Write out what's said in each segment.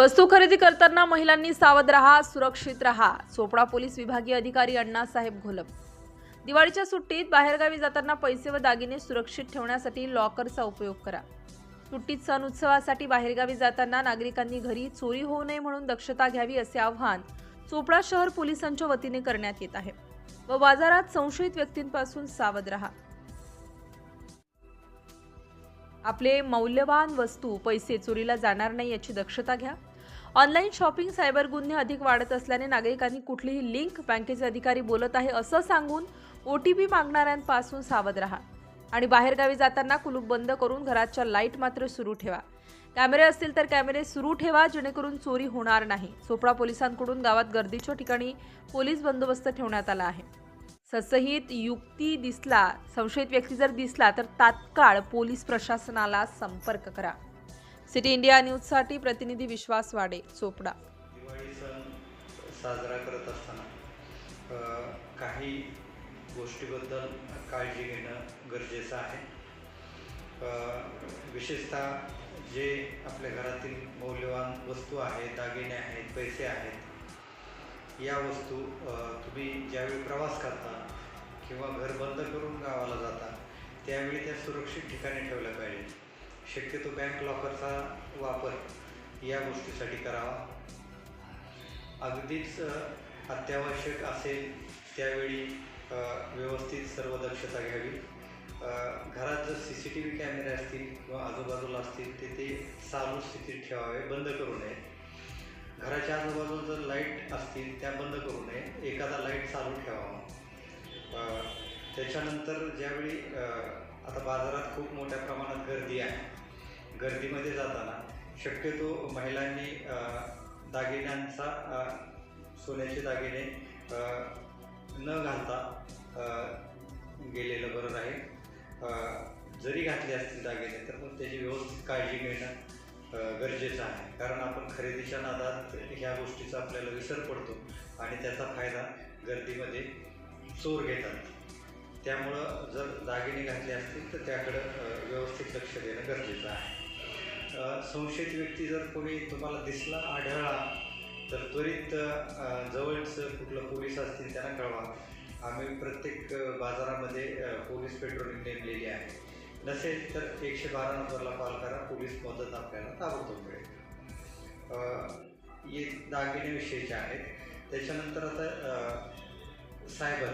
वस्तू खरेदी करताना महिलांनी सावध रहा सुरक्षित रहा चोपडा पोलीस विभागीय अधिकारी अण्णासाहेब घोलप. दिवाळीच्या सुट्टीत बाहेरगावी जाताना पैसे व दागिने सुरक्षित ठेवण्यासाठी लॉकरचा उपयोग करा. सुट्टीत सण उत्सवासाठी बाहेरगावी जाताना नागरिकांनी घरी चोरी होऊ नये म्हणून दक्षता घ्यावी असे आवाहन चोपडा शहर पोलिसांच्या वतीने करण्यात येत आहे. व बाजारात संशयित व्यक्तींपासून सावध रहा. आपले मौल्यवान वस्तू पैसे चोरीला जाणार नाही याची दक्षता घ्या. ऑनलाईन शॉपिंग सायबर गुन्हे अधिक वाढत असल्याने नागरिकांनी कुठलीही लिंक बँकेचे अधिकारी बोलत आहे असं सांगून ओ टी पी मागणाऱ्यांपासून सावध राहा. आणि बाहेरगावी जाताना कुलूप बंद करून घराच्या लाइट मात्र सुरू ठेवा. कॅमेरे असतील तर कॅमेरे सुरू ठेवा जेणेकरून चोरी होणार नाही. चोपडा पोलिसांकडून गावात गर्दीच्या ठिकाणी पोलीस बंदोबस्त ठेवण्यात आला आहे. ससहित युक्ती दिसला संशयित व्यक्ती जर दिसला तर तात्काळ पोलीस प्रशासनाला संपर्क करा. सिटी इंडिया न्यूजसाठी प्रतिनिधी विश्वास वाडे चोपडा. दिवाळी सण साजरा करत असताना काही गोष्टीबद्दल काळजी घेणं गरजेचं आहे. विशेषतः जे आपल्या घरातील मौल्यवान वस्तू आहेत दागिने आहेत पैसे आहेत या वस्तू तुम्ही ज्यावेळी प्रवास करता किंवा घर बंद करून गावाला जाता त्यावेळी त्या सुरक्षित ठिकाणी ठेवल्या पाहिजे शक्यतो बँक लॉकरचा वापर या गोष्टीसाठी करावा. अगदीच अत्यावश्यक असेल त्यावेळी व्यवस्थित सर्व दक्षता घ्यावी. घरात जर सी सी टी व्ही कॅमेरे असतील किंवा आजूबाजूला असतील ते ते चालू स्थितीत ठेवावे बंद करू नये. घराच्या आजूबाजूला जर लाइट असतील त्या बंद करू नये. एखादा लाइट चालू ठेवावा. त्याच्यानंतर ज्यावेळी आता बाजारात खूप मोठ्या प्रमाणात गर्दी आहे गर्दीमध्ये जाताना शक्यतो महिलांनी दागिन्यांचा सोन्याचे दागिने न घालता गेलेलं बरं आहे. जरी घातले असतील दागिने तर मग त्याची व्यवस्थित काळजी घेणं गरजेचं आहे. कारण आपण खरेदीच्या नादात ह्या गोष्टीचा आपल्याला विसर पडतो आणि त्याचा फायदा गर्दीमध्ये चोर घेतात. त्यामुळं जर दागिने घातले असतील तर त्याकडं व्यवस्थित लक्ष देणं गरजेचं आहे. संशयित व्यक्ती जर कोणी तुम्हाला दिसला आढळला तर त्वरित जवळचं कुठलं पोलीस असतील त्यांना कळवा. आम्ही प्रत्येक बाजारामध्ये पोलीस पेट्रोलिंग नेमलेली आहे. नसेल तर एकशे बारा नंबरला कॉल करा पोलीस मदत आपल्याला ताबडतोब मिळेल. ये हे दागिन्याविषयीचे आहेत. त्याच्यानंतर आता सायबर.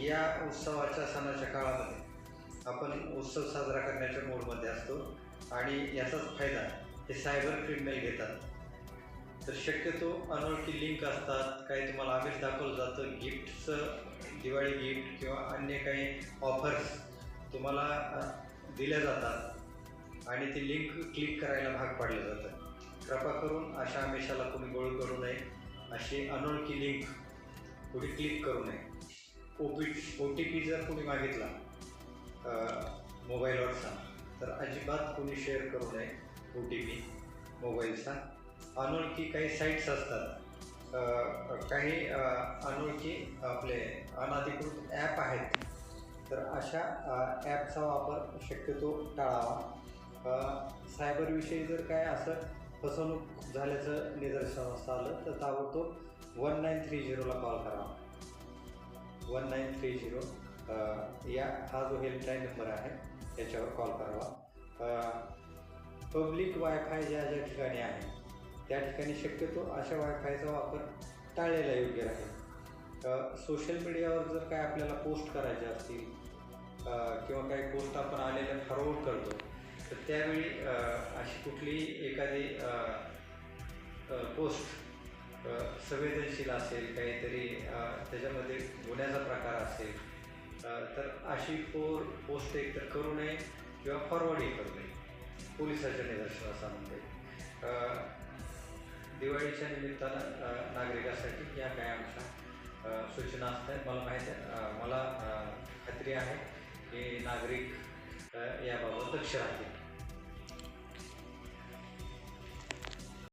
या उत्सवाच्या सणाच्या काळामध्ये आपण उत्सव साजरा करण्याच्या मोडमध्ये असतो. आणि याचाच फायदा हे सायबर क्रिमिनल घेतात. तर शक्यतो अनोळखी लिंक असतात. काही तुम्हाला आमिष दाखवलं जातं. गिफ्टचं दिवाळी गिफ्ट किंवा अन्य काही ऑफर्स तुम्हाला दिल्या जातात. आणि ती लिंक क्लिक करायला भाग पाडलं जातं. कृपा करून अशा आमिषाला कोणी गोळ करू नये. अशी अनोळखी लिंक कुठे क्लिक करू नये. O P O T P जर कोणी मागितला मोबाईलवर मोबाईलवरचा तर अजिबात कोणी शेअर करू नये ओ टी पी मोबाईलचा अनोळखी काही साईट्स असतात. काही अनोळखी आपले अनाधिकृत ॲप आहेत. तर अशा ॲपचा वापर शक्यतो टाळावा. सायबरविषयी जर काय असं फसवणूक झाल्याचं निदर्शनास आलं तर ताबडतोब वन नाईन थ्री झिरोला कॉल करावा वन नाईन थ्री झिरो या हा जो हेल्पलाईन नंबर आहे त्याच्यावर कॉल करावा. पब्लिक वायफाय ज्या ज्या ठिकाणी आहे त्या ठिकाणी शक्यतो अशा वायफायचा वापर टाळलेला योग्य राहील. सोशल मीडियावर जर काय आपल्याला पोस्ट करायचे असतील किंवा काही पोस्ट आपण आलेल्या फॉरवर्ड करतो तर त्यावेळी अशी कुठलीही एखादी पोस्ट संवेदनशील असेल काहीतरी त्याच्यामध्ये गुन्ह्याचा प्रकार असेल तर अशी पोर पोस्ट एकतर करू नये किंवा फॉरवर्डही करू नये पोलिसाच्या निदर्शनास आणून नये दिवाळीच्या निमित्तानं नागरिकासाठी या काय आमच्या सूचना असतात. मला माहिती आहे मला खात्री आहे की नागरिक याबाबत लक्ष राहतील